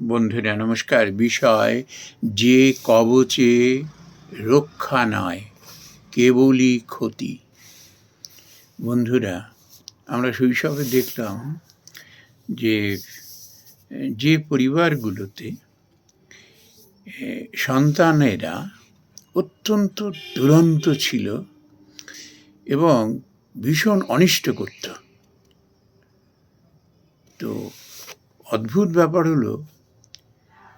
বন্ধুরা, নমস্কার। বিষয়, যে কবচে রক্ষা নয় কেবলই ক্ষতি। বন্ধুরা, আমরা শৈশবে দেখলাম যে যে পরিবারগুলোতে সন্তানেরা অত্যন্ত দুরন্ত ছিল এবং ভীষণ অনিষ্ট করত। তো অদ্ভুত ব্যাপার হলো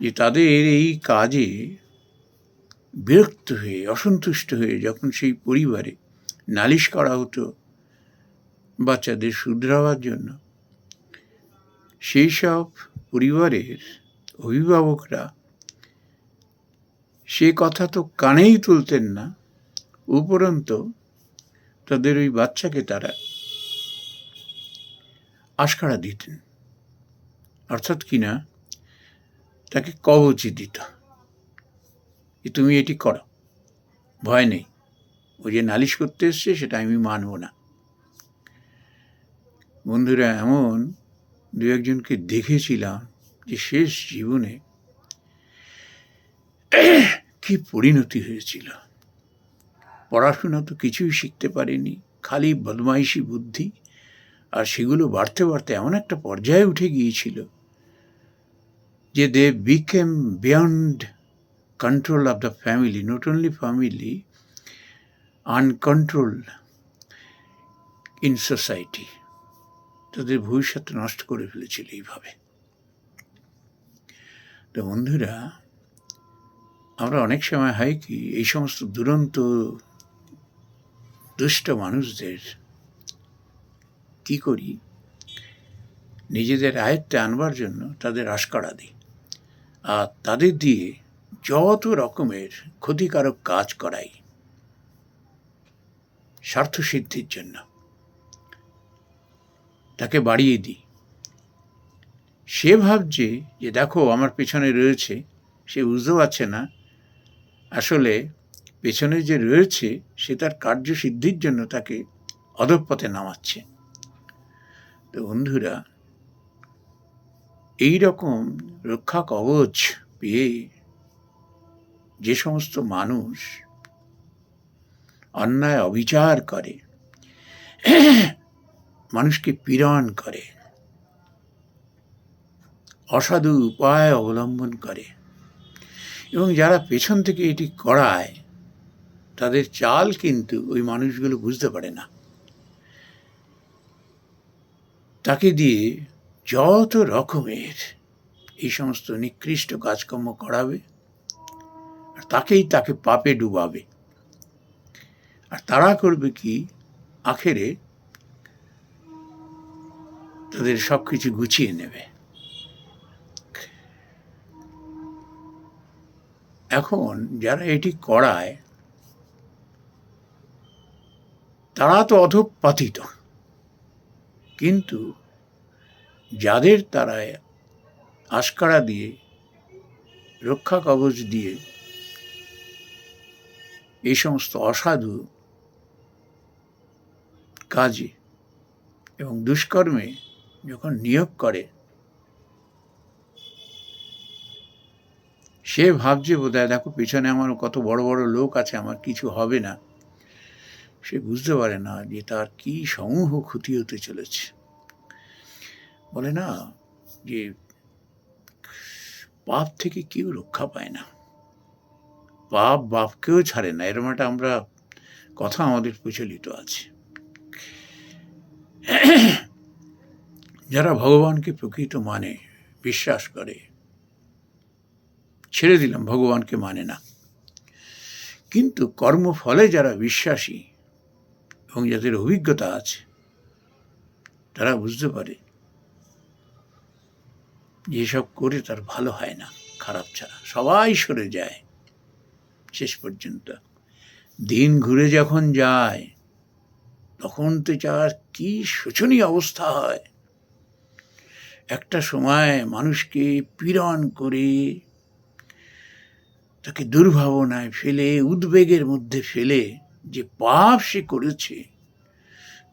যে তাদের এই কাজে বিরক্ত হয়ে, অসন্তুষ্ট হয়ে যখন সেই পরিবারে নালিশ করা হতো বাচ্চাদের শুধরাবার জন্য সেই সব পরিবারের অভিভাবকরা সে কথা তো কানেই তুলতেন না, উপরন্ত তাদের ওই বাচ্চাকে তারা আশকারা দিতেন। অর্থাৎ কিনা তাকে কবচি দিত যে তুমি এটি করো। ভয় নেই। ও যে নালিশ করতে এসছে, সেটা আমি মানব না। বন্ধুরা, এমন দু একজনকে দেখেছিলাম যে শেষ জীবনে কি পরিণতি হয়েছিল। পড়াশোনা তো কিছুই শিখতে পারেনি, খালি বদমাইশি বুদ্ধি, আর সেগুলো বাড়তে বাড়তে এমন একটা পর্যায়ে উঠে গিয়েছিল যে they became beyond control of the family not only family uncontrol in society তাদের ভবিষ্যৎ নষ্ট করে ফেলেছিল এইভাবে। তো বন্ধুরা, আমরা অনেক সময় হয় কি, এই সমস্ত দুরন্ত, দুষ্ট মানুষদের কি করি? নিজেদের আয়ত্তে আনবার জন্য তাদের আশকারা দিই। আর তাদের দিয়ে যত রকমের ক্ষতিকারক কাজ করাই। স্বার্থসিদ্ধির জন্য। তাকে বাড়িয়ে দিই। সে ভাবছে যে, দেখো, আমার পেছনে রয়েছে। সে বুঝতে পারছে না। আসলে পেছনে যে রয়েছে, সে তার কার্যসিদ্ধির জন্য তাকে অধঃপথে নামাচ্ছে। তো বন্ধুরা এই রকম রক্ষা কবচ পেয়ে যে সমস্ত মানুষ অন্যায় অবিচার করে, মানুষকে পীড়ন করে, অসাধু উপায় অবলম্বন করে এবং যারা পেছন থেকে এটি করায়, তাদের চাল কিন্তু ওই মানুষগুলো বুঝতে পারে না। তাকে দিয়ে যত রকমের এই সমস্ত নিকৃষ্ট কাজকর্ম করাবে, আর তাকেই তাকে পাপে ডুবাবে। আর তারা করবে কি? আখেরে তাদের সব কিছু গুছিয়ে নেবে। এখন যারা এটি করায়, তারা তো অধপাতিত। কিন্তু যাদের তারা আশকারা দিয়ে, রক্ষা কবচ দিয়ে এই সমস্ত অসাধু কাজে এবং দুষ্কর্মে যখন নিয়োগ করে, সে ভাবছে বোধহয়, দেখো, পিছনে আমার কত বড় বড় লোক আছে, আমার কিছু হবে না। সে বুঝতে পারে না যে তার কি সমূহ ক্ষতি হতে চলেছে। বলে, না, যে পাপ থেকে কেউ রক্ষা পায় না। পাপ বাপকেও ছাড়ে না। এরকম একটা আমরা কথা আমাদের প্রচলিত আছে। যারা ভগবানকে প্রকৃত মানে বিশ্বাস করে, ছেড়ে দিলাম, ভগবানকে মানে না। কিন্তু কর্মফলে যারা বিশ্বাসী এবং যাদের অভিজ্ঞতা আছে, তারা বুঝতে পারে যেসব করে তার ভালো হয় না, খারাপ ছাড়া। সবাই সরে যায় শেষ পর্যন্ত। দিন ঘুরে যখন যায়, তখন তো যার কি শোচনীয় অবস্থা হয়। একটা সময় মানুষকে পীড়ন করে, তাকে দুর্ভাবনায় ফেলে, উদ্বেগের মধ্যে ফেলে যে পাপ সে করেছে,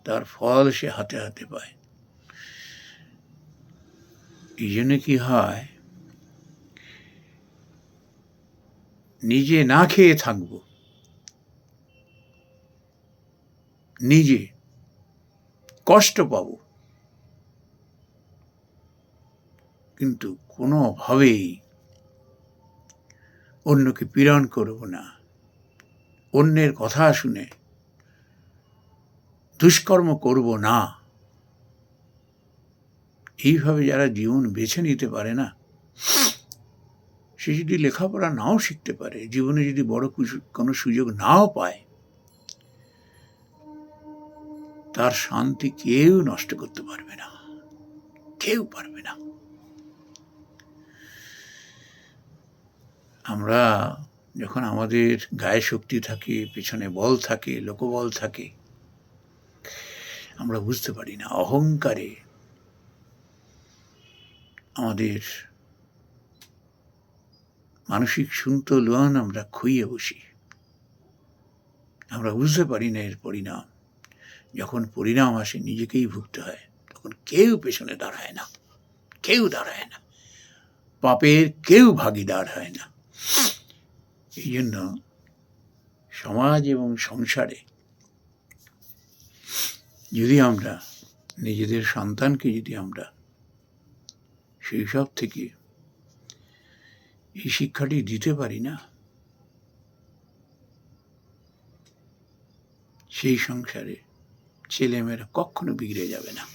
তার ফল সে হাতে হাতে পায়। এই জন্য কী হয়, নিজে না খেয়ে থাকব। নিজে কষ্ট পাব। কিন্তু কোনোভাবেই অন্যকে পীড়ন করব না। অন্যের কথা শুনে দুষ্কর্ম করব না। এইভাবে যারা জীবন বেছে নিতে পারে না, সে যদি লেখাপড়া নাও শিখতে পারে, জীবনে যদি বড় কোনো সুযোগ নাও পায়, তার শান্তি কেউ নষ্ট করতে পারবে না। কেউ পারবে না। আমরা যখন আমাদের গায়ে শক্তি থাকে, পেছনে বল থাকে, লোকবল থাকে, আমরা বুঝতে পারি না, অহংকারে আমাদের মানসিক সন্তুলন আমরা খুইয়ে বসি। আমরা বুঝতে পারি না এর পরিণাম। যখন পরিণাম আসে, নিজেকেই ভুগতে হয়, তখন কেউ পেছনে দাঁড়ায় না। কেউ দাঁড়ায় না। পাপের কেউ ভাগিদার হয় না। এই জন্য সমাজ এবং সংসারে যদি আমরা নিজেদের সন্তানকে যদি আমরা সেই সব থেকে। এই শিক্ষাটি দিতে পারি না। সেই সংসারে ছেলেমেয়েরা কখনো বিগড়ে যাবে না।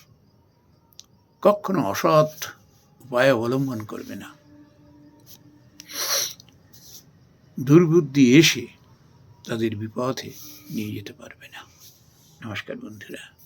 কখনো অসৎ উপায় অবলম্বন করবে না। দুর্বুদ্ধি এসে তাদের বিপথে নিয়ে যেতে পারবে না। নমস্কার বন্ধুরা।